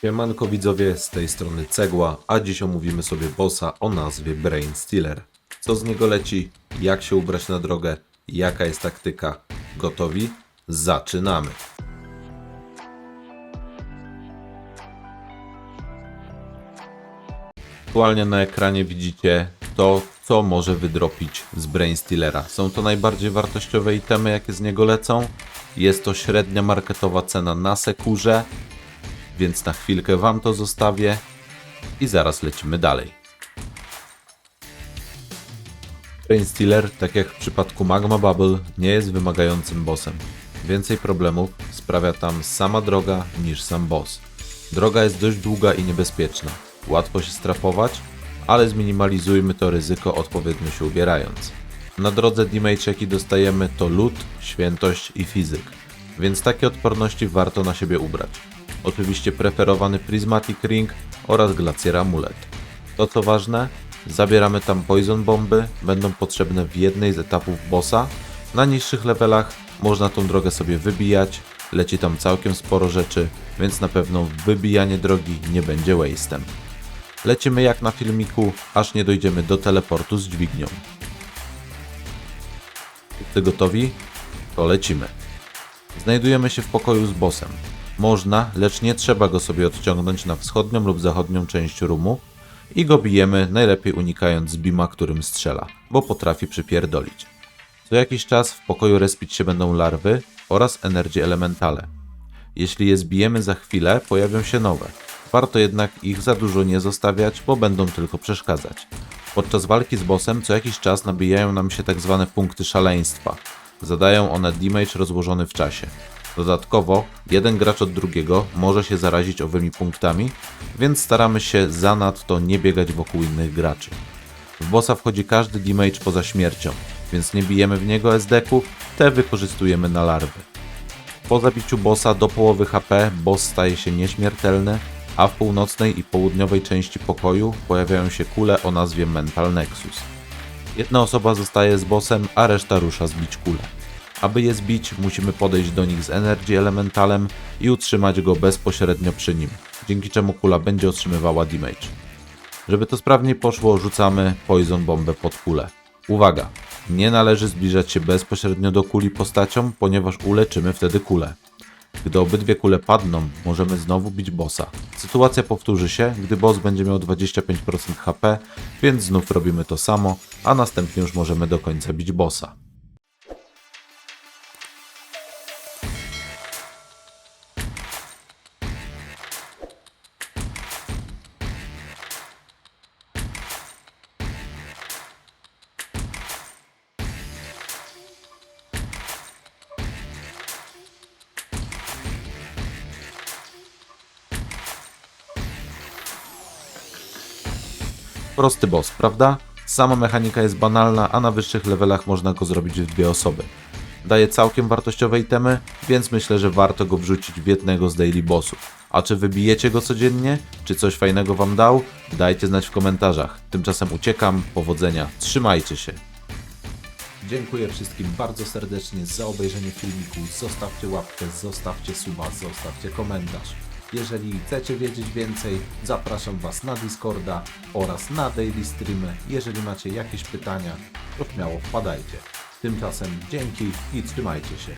Siemanko widzowie, z tej strony Cegła, a dziś omówimy sobie bossa o nazwie Brain Stealer. Co z niego leci, jak się ubrać na drogę, jaka jest taktyka. Gotowi? Zaczynamy! Aktualnie na ekranie widzicie to, co może wydropić z Brain Stealera. Są to najbardziej wartościowe itemy, jakie z niego lecą. Jest to średnia marketowa cena na sekurze, więc na chwilkę Wam to zostawię i zaraz lecimy dalej. Brain Stealer, tak jak w przypadku Magma Bubble, nie jest wymagającym bossem. Więcej problemów sprawia tam sama droga niż sam boss. Droga jest dość długa i niebezpieczna. Łatwo się strafować, ale zminimalizujmy to ryzyko odpowiednio się ubierając. Na drodze damage jaki dostajemy to lód, świętość i fizyk, więc takie odporności warto na siebie ubrać. Oczywiście preferowany Prismatic Ring oraz Glacier Amulet. To co ważne, zabieramy tam Poison Bomby, będą potrzebne w jednej z etapów bossa. Na niższych levelach można tą drogę sobie wybijać, leci tam całkiem sporo rzeczy, więc na pewno wybijanie drogi nie będzie waste'em. Lecimy jak na filmiku, aż nie dojdziemy do teleportu z dźwignią. Wszyscy gotowi? To lecimy. Znajdujemy się w pokoju z bossem. Można, lecz nie trzeba go sobie odciągnąć na wschodnią lub zachodnią część rumu i go bijemy, najlepiej unikając bima, którym strzela, bo potrafi przypierdolić. Co jakiś czas w pokoju respić się będą larwy oraz energy elementale. Jeśli je zbijemy za chwilę, pojawią się nowe. Warto jednak ich za dużo nie zostawiać, bo będą tylko przeszkadzać. Podczas walki z bossem co jakiś czas nabijają nam się tak zwane punkty szaleństwa. Zadają one damage rozłożony w czasie. Dodatkowo, jeden gracz od drugiego może się zarazić owymi punktami, więc staramy się zanadto nie biegać wokół innych graczy. W bossa wchodzi każdy damage poza śmiercią, więc nie bijemy w niego SD-ków, te wykorzystujemy na larwy. Po zabiciu bossa do połowy HP boss staje się nieśmiertelny, a w północnej i południowej części pokoju pojawiają się kule o nazwie Mental Nexus. Jedna osoba zostaje z bossem, a reszta rusza zbić kule. Aby je zbić, musimy podejść do nich z Energy Elementalem i utrzymać go bezpośrednio przy nim, dzięki czemu kula będzie otrzymywała damage. Żeby to sprawniej poszło, rzucamy Poison Bombę pod kulę. Uwaga! Nie należy zbliżać się bezpośrednio do kuli postacią, ponieważ uleczymy wtedy kulę. Gdy obydwie kule padną, możemy znowu bić bossa. Sytuacja powtórzy się, gdy boss będzie miał 25% HP, więc znów robimy to samo, a następnie już możemy do końca bić bossa. Prosty boss, prawda? Sama mechanika jest banalna, a na wyższych levelach można go zrobić w dwie osoby. Daje całkiem wartościowe itemy, więc myślę, że warto go wrzucić w jednego z daily bossów. A czy wybijecie go codziennie? Czy coś fajnego wam dał? Dajcie znać w komentarzach. Tymczasem uciekam, powodzenia, trzymajcie się. Dziękuję wszystkim bardzo serdecznie za obejrzenie filmiku. Zostawcie łapkę, zostawcie suba, zostawcie komentarz. Jeżeli chcecie wiedzieć więcej, zapraszam Was na Discorda oraz na daily streamy. Jeżeli macie jakieś pytania, to śmiało wpadajcie. Tymczasem dzięki i trzymajcie się.